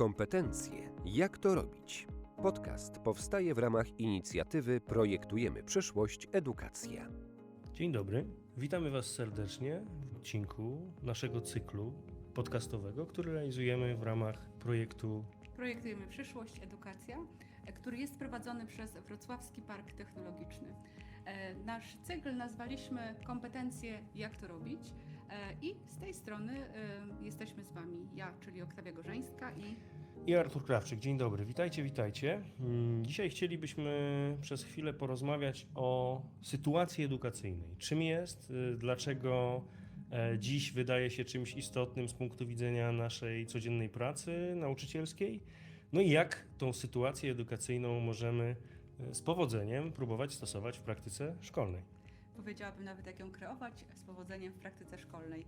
Kompetencje. Jak to robić? Podcast powstaje w ramach inicjatywy Projektujemy przyszłość edukacja. Dzień dobry, witamy Was serdecznie w odcinku naszego cyklu podcastowego, który realizujemy w ramach projektu Projektujemy przyszłość, edukacja, e, który jest prowadzony przez Wrocławski Park Technologiczny. E, Nasz cykl nazwaliśmy Kompetencje jak to robić i z tej strony e, jesteśmy z Wami ja, czyli Oktawia Gorzeńska i i Artur Krawczyk. Dzień dobry, witajcie, witajcie. Mm, Dzisiaj chcielibyśmy przez chwilę porozmawiać o sytuacji edukacyjnej. Czym jest, y, dlaczego e, dziś wydaje się czymś istotnym z punktu widzenia naszej codziennej pracy nauczycielskiej, no i jak tą sytuację edukacyjną możemy e, z powodzeniem próbować stosować w praktyce szkolnej. Powiedziałabym nawet jak ją kreować z powodzeniem w praktyce szkolnej.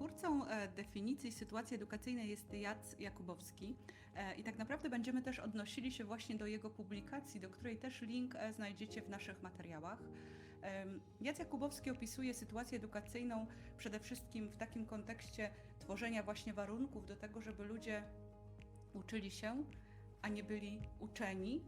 Twórcą e, definicji sytuacji edukacyjnej jest Jac Jakubowski e, i tak naprawdę będziemy też odnosili się właśnie do jego publikacji, do której też link e, znajdziecie w naszych materiałach. Jac Jakubowski opisuje sytuację edukacyjną przede wszystkim w takim kontekście tworzenia właśnie warunków do tego, żeby ludzie uczyli się, a nie byli uczeni,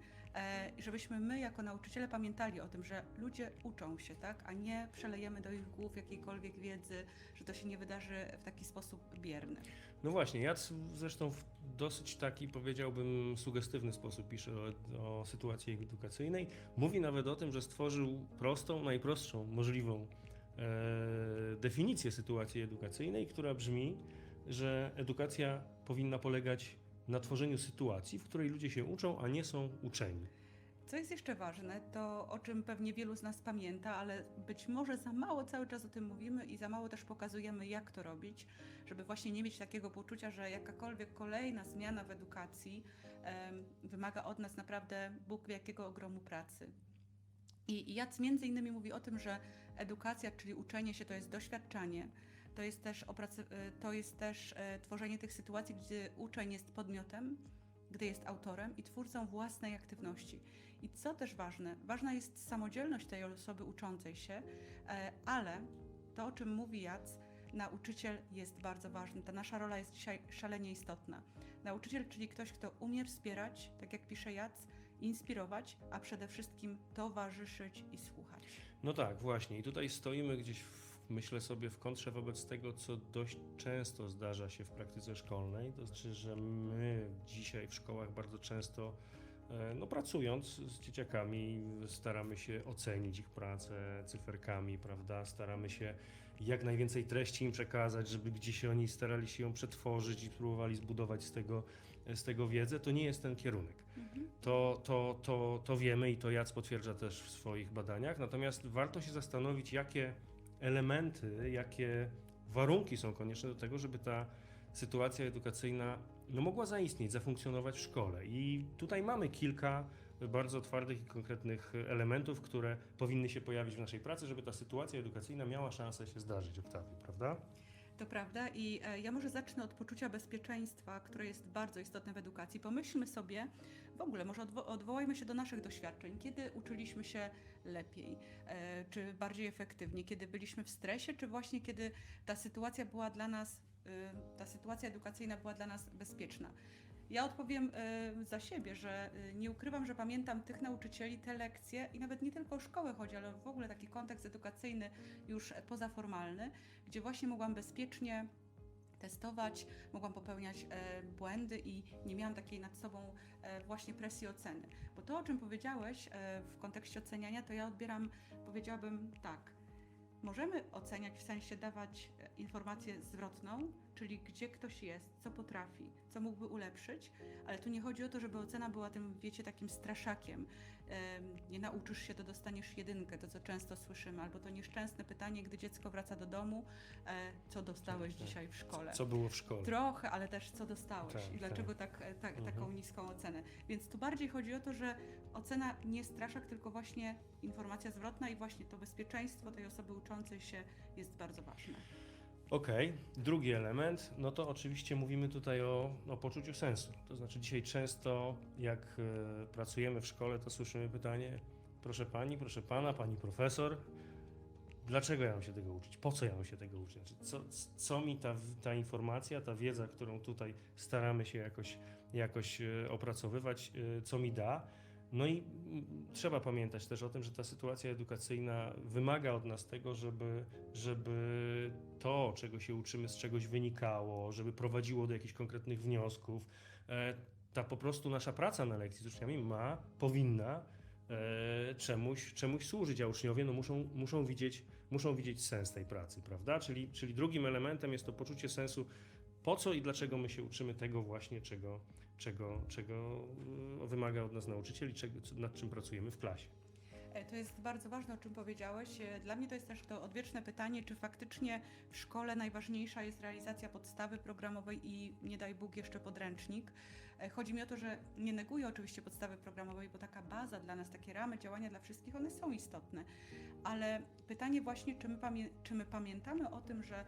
i żebyśmy my jako nauczyciele pamiętali o tym, że ludzie uczą się, tak, a nie przelejemy do ich głów jakiejkolwiek wiedzy, że to się nie wydarzy w taki sposób bierny. No właśnie, Jac zresztą w dosyć taki, powiedziałbym, sugestywny sposób pisze o, o sytuacji edukacyjnej. Mówi nawet o tym, że stworzył prostą, najprostszą możliwą e, definicję sytuacji edukacyjnej, która brzmi, że edukacja powinna polegać na tworzeniu sytuacji, w której ludzie się uczą, a nie są uczeni. Co jest jeszcze ważne, to o czym pewnie wielu z nas pamięta, ale być może za mało cały czas o tym mówimy i za mało też pokazujemy, jak to robić, żeby właśnie nie mieć takiego poczucia, że jakakolwiek kolejna zmiana w edukacji em, wymaga od nas naprawdę Bóg wie jakiego ogromu pracy. I i Jac między innymi mówi o tym, że edukacja, czyli uczenie się, to jest doświadczanie, to jest też, y, to jest też e, tworzenie tych sytuacji, gdzie uczeń jest podmiotem, gdy jest autorem i twórcą własnej aktywności. I co też ważne, ważna jest samodzielność tej osoby uczącej się, e, ale to, o czym mówi Jac, nauczyciel jest bardzo ważny. Ta nasza rola jest dzisiaj szalenie istotna. Nauczyciel, czyli ktoś, kto umie wspierać, tak jak pisze Jac, inspirować, a przede wszystkim towarzyszyć i słuchać. No tak, właśnie. I tutaj stoimy gdzieś, w, myślę sobie, w kontrze wobec tego, co dość często zdarza się w praktyce szkolnej. To znaczy, że my dzisiaj w szkołach bardzo często, e, no pracując z dzieciakami, staramy się ocenić ich pracę cyferkami, prawda? Staramy się jak najwięcej treści im przekazać, żeby gdzieś oni starali się ją przetworzyć i próbowali zbudować z tego, z tego wiedzę. To nie jest ten kierunek. To, to, to, to wiemy i to Jac potwierdza też w swoich badaniach. Natomiast warto się zastanowić, jakie elementy, jakie warunki są konieczne do tego, żeby ta sytuacja edukacyjna no, mogła zaistnieć, zafunkcjonować w szkole. I tutaj mamy kilka bardzo twardych i konkretnych elementów, które powinny się pojawić w naszej pracy, żeby ta sytuacja edukacyjna miała szansę się zdarzyć, Oktawi, prawda? To prawda i e, ja może zacznę od poczucia bezpieczeństwa, które jest bardzo istotne w edukacji. Pomyślmy sobie, w ogóle może odwo- odwołajmy się do naszych doświadczeń, kiedy uczyliśmy się lepiej, e, czy bardziej efektywnie, kiedy byliśmy w stresie, czy właśnie kiedy ta sytuacja była dla nas, e, ta sytuacja edukacyjna była dla nas bezpieczna. Ja odpowiem e, za siebie, że e, nie ukrywam, że pamiętam tych nauczycieli, te lekcje i nawet nie tylko o szkołę chodzi, ale w ogóle taki kontekst edukacyjny już pozaformalny, gdzie właśnie mogłam bezpiecznie testować, mogłam popełniać e, błędy i nie miałam takiej nad sobą właśnie presji oceny. Bo to, o czym powiedziałeś w kontekście oceniania, to ja odbieram, powiedziałabym tak. Możemy oceniać, w sensie dawać informację zwrotną, czyli gdzie ktoś jest, co potrafi, co mógłby ulepszyć, ale tu nie chodzi o to, żeby ocena była tym, wiecie, takim straszakiem. Em, Nie nauczysz się, to dostaniesz jedynkę, to co często słyszymy, albo to nieszczęsne pytanie, gdy dziecko wraca do domu, e, co dostałeś Tak, tak. dzisiaj w szkole. Co było w szkole? Trochę, ale też co dostałeś Tak, i dlaczego tak, tak, Mhm. taką niską ocenę. Więc tu bardziej chodzi o to, że ocena nie straszak, tylko właśnie informacja zwrotna i właśnie to bezpieczeństwo tej osoby uczącej się jest bardzo ważne. Okej, drugi element, no to oczywiście mówimy tutaj o, o poczuciu sensu. To znaczy dzisiaj często jak e, pracujemy w szkole, to słyszymy pytanie, proszę pani, proszę pana, pani profesor, dlaczego ja mam się tego uczyć, po co ja mam się tego uczyć, znaczy, co, co mi ta, ta informacja, ta wiedza, którą tutaj staramy się jakoś, jakoś e, opracowywać, e, co mi da. No i trzeba pamiętać też o tym, że ta sytuacja edukacyjna wymaga od nas tego, żeby, żeby to, czego się uczymy, z czegoś wynikało, żeby prowadziło do jakichś konkretnych wniosków. E, Ta po prostu nasza praca na lekcji z uczniami ma, powinna e, czemuś, czemuś służyć, a uczniowie no, muszą, muszą, widzieć, muszą widzieć sens tej pracy, prawda? Czyli, czyli drugim elementem jest to poczucie sensu, po co i dlaczego my się uczymy tego właśnie, czego, czego, czego y, wymaga od nas nauczyciel i czego, nad czym pracujemy w klasie. E, To jest bardzo ważne, o czym powiedziałeś. E, Dla mnie to jest też to odwieczne pytanie, czy faktycznie w szkole najważniejsza jest realizacja podstawy programowej i nie daj Bóg jeszcze podręcznik. E, Chodzi mi o to, że nie neguję oczywiście podstawy programowej, bo taka baza dla nas, takie ramy działania dla wszystkich, one są istotne. Ale pytanie właśnie, czy my, pamię- czy my pamiętamy o tym, że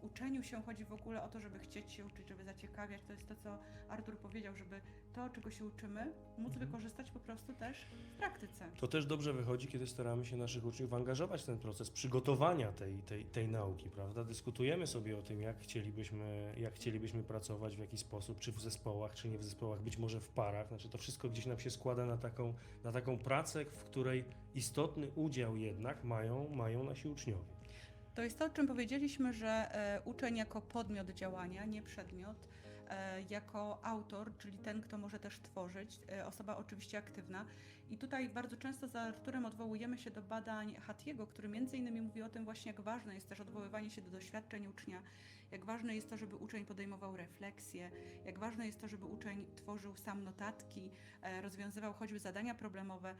w uczeniu się chodzi w ogóle o to, żeby chcieć się uczyć, żeby zaciekawiać. To jest to, co Artur powiedział, żeby to, czego się uczymy, móc Mhm. wykorzystać po prostu też w praktyce. To też dobrze wychodzi, kiedy staramy się naszych uczniów angażować w ten proces przygotowania tej, tej, tej nauki, prawda? Dyskutujemy sobie o tym, jak chcielibyśmy, jak chcielibyśmy pracować, w jaki sposób, czy w zespołach, czy nie w zespołach, być może w parach. Znaczy to wszystko gdzieś nam się składa na taką, na taką pracę, w której istotny udział jednak mają, mają nasi uczniowie. To jest to, o czym powiedzieliśmy, że e, uczeń jako podmiot działania, nie przedmiot, e, jako autor, czyli ten, kto może też tworzyć, e, osoba oczywiście aktywna. I tutaj bardzo często z Arturem odwołujemy się do badań Hatiego, który między innymi mówi o tym właśnie, jak ważne jest też odwoływanie się do doświadczeń ucznia, jak ważne jest to, żeby uczeń podejmował refleksję, jak ważne jest to, żeby uczeń tworzył sam notatki, e, rozwiązywał choćby zadania problemowe,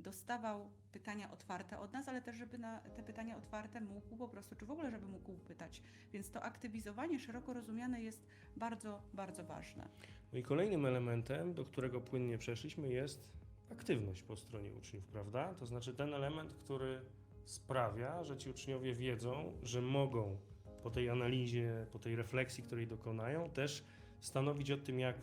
dostawał pytania otwarte od nas, ale też, żeby na te pytania otwarte mógł po prostu, czy w ogóle, żeby mógł pytać. Więc to aktywizowanie szeroko rozumiane jest bardzo, bardzo ważne. No i kolejnym elementem, do którego płynnie przeszliśmy, jest aktywność po stronie uczniów, prawda? To znaczy ten element, który sprawia, że ci uczniowie wiedzą, że mogą po tej analizie, po tej refleksji, której dokonają, też stanowić o tym, jak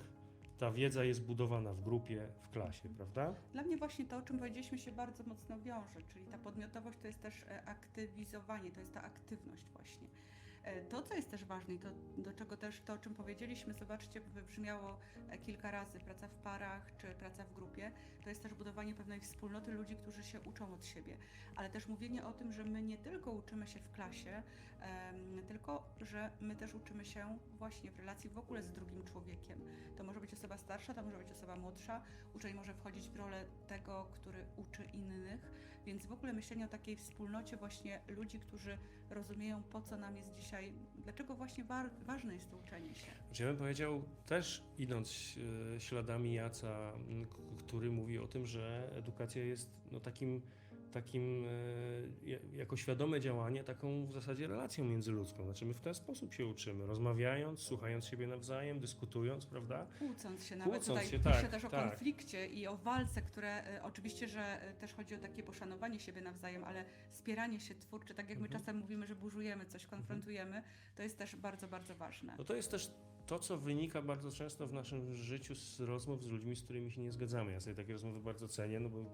ta wiedza jest budowana w grupie, w klasie, prawda? Dla mnie właśnie to, o czym powiedzieliśmy, się bardzo mocno wiąże, czyli ta podmiotowość to jest też e, aktywizowanie, to jest ta aktywność właśnie. E, To, co jest też ważne i to, do czego też to, o czym powiedzieliśmy, zobaczcie, wybrzmiało e, kilka razy, praca w parach czy praca w grupie, to jest też budowanie pewnej wspólnoty ludzi, którzy się uczą od siebie, ale też mówienie o tym, że my nie tylko uczymy się w klasie, tylko że my też uczymy się właśnie w relacji w ogóle z drugim człowiekiem. To może być osoba starsza, to może być osoba młodsza, uczeń może wchodzić w rolę tego, który uczy innych, więc w ogóle myślenie o takiej wspólnocie właśnie ludzi, którzy rozumieją, po co nam jest dzisiaj, dlaczego właśnie wa- ważne jest to uczenie się. Ja bym powiedział, też idąc e, śladami Jaca, który mówi o tym, że edukacja jest no, takim, takim e, jako świadome działanie, taką w zasadzie relacją międzyludzką. Znaczy my w ten sposób się uczymy, rozmawiając, słuchając siebie nawzajem, dyskutując, prawda? Kłócąc się nawet, Kłócąc tutaj się, tak, też o tak. konflikcie i o walce, które e, oczywiście, że e, też chodzi o takie poszanowanie siebie nawzajem, ale spieranie się twórcze, tak jak my Mhm. czasem mówimy, że burzujemy coś, konfrontujemy, to jest też bardzo, bardzo ważne. No to jest też to, co wynika bardzo często w naszym życiu z rozmów z ludźmi, z którymi się nie zgadzamy. Ja sobie takie rozmowy bardzo cenię, no bo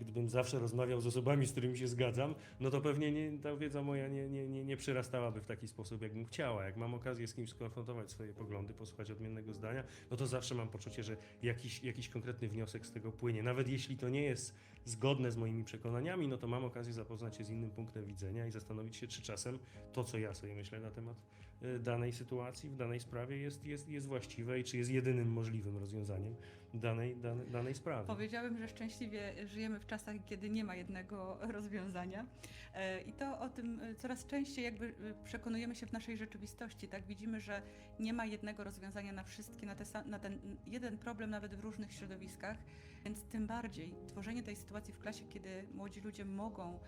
gdybym zawsze rozmawiał z osobami, z którymi się zgadzam, no to pewnie nie, ta wiedza moja nie, nie, nie, nie przyrastałaby w taki sposób, jakbym chciała. Jak mam okazję z kimś skonfrontować swoje poglądy, posłuchać odmiennego zdania, no to zawsze mam poczucie, że jakiś, jakiś konkretny wniosek z tego płynie. Nawet jeśli to nie jest zgodne z moimi przekonaniami, no to mam okazję zapoznać się z innym punktem widzenia i zastanowić się, czy czasem to, co ja sobie myślę na temat danej sytuacji, w danej sprawie jest, jest, jest właściwe i czy jest jedynym możliwym rozwiązaniem danej, danej, danej sprawy. Powiedziałabym, że szczęśliwie żyjemy w czasach, kiedy nie ma jednego rozwiązania. E, I to o tym e, coraz częściej jakby e, przekonujemy się w naszej rzeczywistości. Tak widzimy, że nie ma jednego rozwiązania na wszystkie, na, te, na ten jeden problem nawet w różnych środowiskach. Więc tym bardziej tworzenie tej sytuacji w klasie, kiedy młodzi ludzie mogą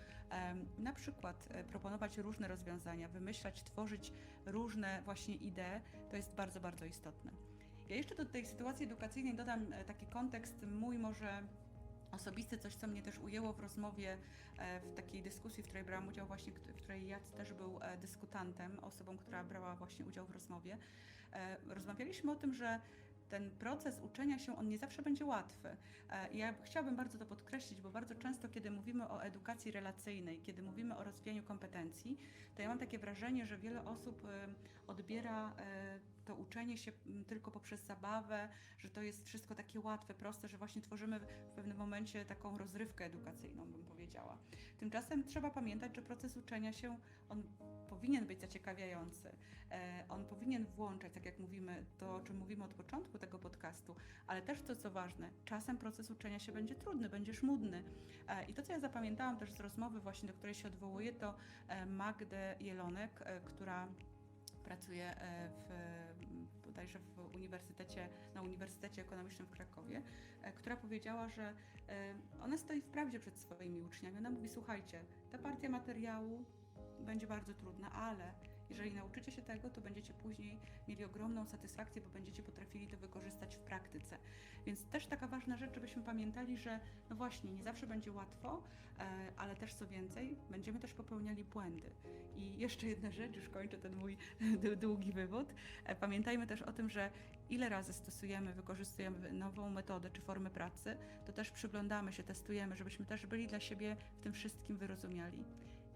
na przykład e, proponować różne rozwiązania, wymyślać, tworzyć różne właśnie idee, to jest bardzo, bardzo istotne. Ja jeszcze do tej sytuacji edukacyjnej dodam e, taki kontekst mój może osobisty, coś co mnie też ujęło w rozmowie, e, w takiej dyskusji, w której brałam udział właśnie, w której Jac też był dyskutantem, osobą, która brała właśnie udział w rozmowie. Rozmawialiśmy o tym, że ten proces uczenia się, on nie zawsze będzie łatwy. E, Ja chciałabym bardzo to podkreślić, bo bardzo często, kiedy mówimy o edukacji relacyjnej, kiedy mówimy o rozwijaniu kompetencji, to ja mam takie wrażenie, że wiele osób odbiera e, to uczenie się tylko poprzez zabawę, że to jest wszystko takie łatwe, proste, że właśnie tworzymy w pewnym momencie taką rozrywkę edukacyjną, bym powiedziała. Tymczasem trzeba pamiętać, że proces uczenia się, on powinien być zaciekawiający. E, On powinien włączać, tak jak mówimy, to o czym mówimy od początku tego podcastu, ale też to, co ważne, czasem proces uczenia się będzie trudny, będzie żmudny. E, I to, co ja zapamiętałam też z rozmowy właśnie, do której się odwołuję, to e, Magdę Jelonek, która pracuje w, bodajże w uniwersytecie, na Uniwersytecie Ekonomicznym w Krakowie, e, która powiedziała, że e, ona stoi wprawdzie przed swoimi uczniami. Ona mówi, słuchajcie, ta partia materiału będzie bardzo trudna, ale jeżeli nauczycie się tego, to będziecie później mieli ogromną satysfakcję, bo będziecie potrafili to wykorzystać w praktyce. Więc też taka ważna rzecz, żebyśmy pamiętali, że no właśnie, nie zawsze będzie łatwo, e, ale też co więcej, będziemy też popełniali błędy. I jeszcze jedna rzecz, już kończę ten mój długi wywód. E, Pamiętajmy też o tym, że ile razy stosujemy, wykorzystujemy nową metodę czy formę pracy, to też przyglądamy się, testujemy, żebyśmy też byli dla siebie w tym wszystkim wyrozumiali.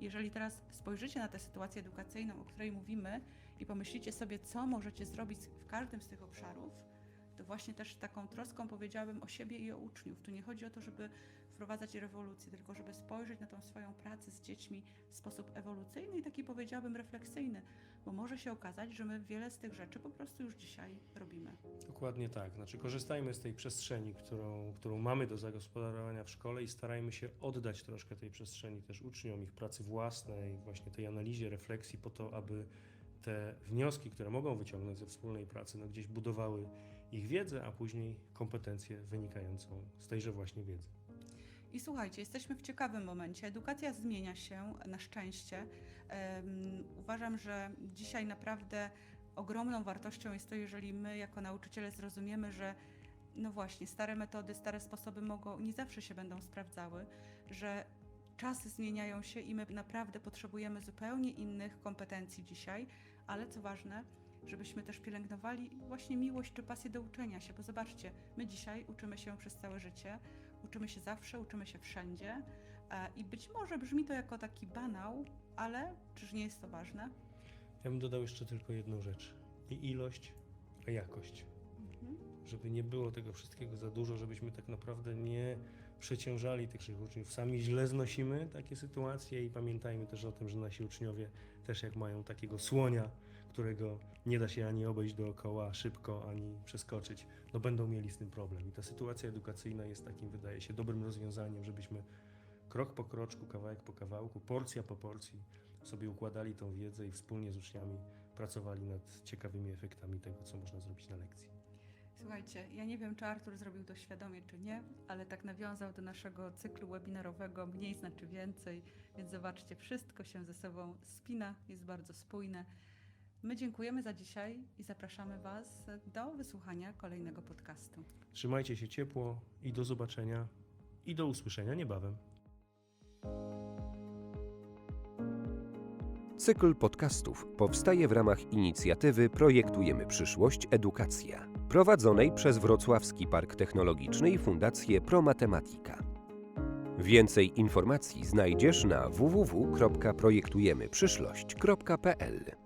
Jeżeli teraz spojrzycie na tę sytuację edukacyjną, o której mówimy, i pomyślicie sobie, co możecie zrobić w każdym z tych obszarów, to właśnie też taką troską powiedziałabym o siebie i o uczniów. Tu nie chodzi o to, żeby wprowadzać rewolucję, tylko żeby spojrzeć na tą swoją pracę z dziećmi w sposób ewolucyjny i taki powiedziałabym refleksyjny, bo może się okazać, że my wiele z tych rzeczy po prostu już dzisiaj robimy. Dokładnie tak. Znaczy, korzystajmy z tej przestrzeni, którą, którą mamy do zagospodarowania w szkole i starajmy się oddać troszkę tej przestrzeni też uczniom, ich pracy własnej, właśnie tej analizie, refleksji, po to, aby te wnioski, które mogą wyciągnąć ze wspólnej pracy, no gdzieś budowały ich wiedzę, a później kompetencje wynikającą z tejże właśnie wiedzy. I słuchajcie, jesteśmy w ciekawym momencie. Edukacja zmienia się na szczęście. Em, uważam, że dzisiaj naprawdę ogromną wartością jest to, jeżeli my jako nauczyciele zrozumiemy, że no właśnie, stare metody, stare sposoby mogą, nie zawsze się będą sprawdzały, że czasy zmieniają się i my naprawdę potrzebujemy zupełnie innych kompetencji dzisiaj, ale co ważne, żebyśmy też pielęgnowali właśnie miłość czy pasję do uczenia się, bo zobaczcie, my dzisiaj uczymy się przez całe życie, uczymy się zawsze, uczymy się wszędzie e, i być może brzmi to jako taki banał, ale czyż nie jest to ważne? Ja bym dodał jeszcze tylko jedną rzecz. Nie ilość, a jakość. Mhm. żeby nie było tego wszystkiego za dużo, żebyśmy tak naprawdę nie przeciążali tych naszych uczniów. Sami źle znosimy takie sytuacje i pamiętajmy też o tym, że nasi uczniowie też jak mają takiego słonia, którego nie da się ani obejść dookoła szybko, ani przeskoczyć, no będą mieli z tym problem. I ta sytuacja edukacyjna jest takim, wydaje się, dobrym rozwiązaniem, żebyśmy krok po kroczku, kawałek po kawałku, porcja po porcji sobie układali tą wiedzę i wspólnie z uczniami pracowali nad ciekawymi efektami tego, co można zrobić na lekcji. Słuchajcie, ja nie wiem, czy Artur zrobił to świadomie, czy nie, ale tak nawiązał do naszego cyklu webinarowego mniej znaczy więcej, więc zobaczcie, wszystko się ze sobą spina, jest bardzo spójne. My dziękujemy za dzisiaj i zapraszamy Was do wysłuchania kolejnego podcastu. Trzymajcie się ciepło i do zobaczenia i do usłyszenia niebawem. Cykl podcastów powstaje w ramach inicjatywy Projektujemy Przyszłość Edukacja, prowadzonej przez Wrocławski Park Technologiczny i Fundację Promatematika. Więcej informacji znajdziesz na www.projektujemyprzyszłość.pl.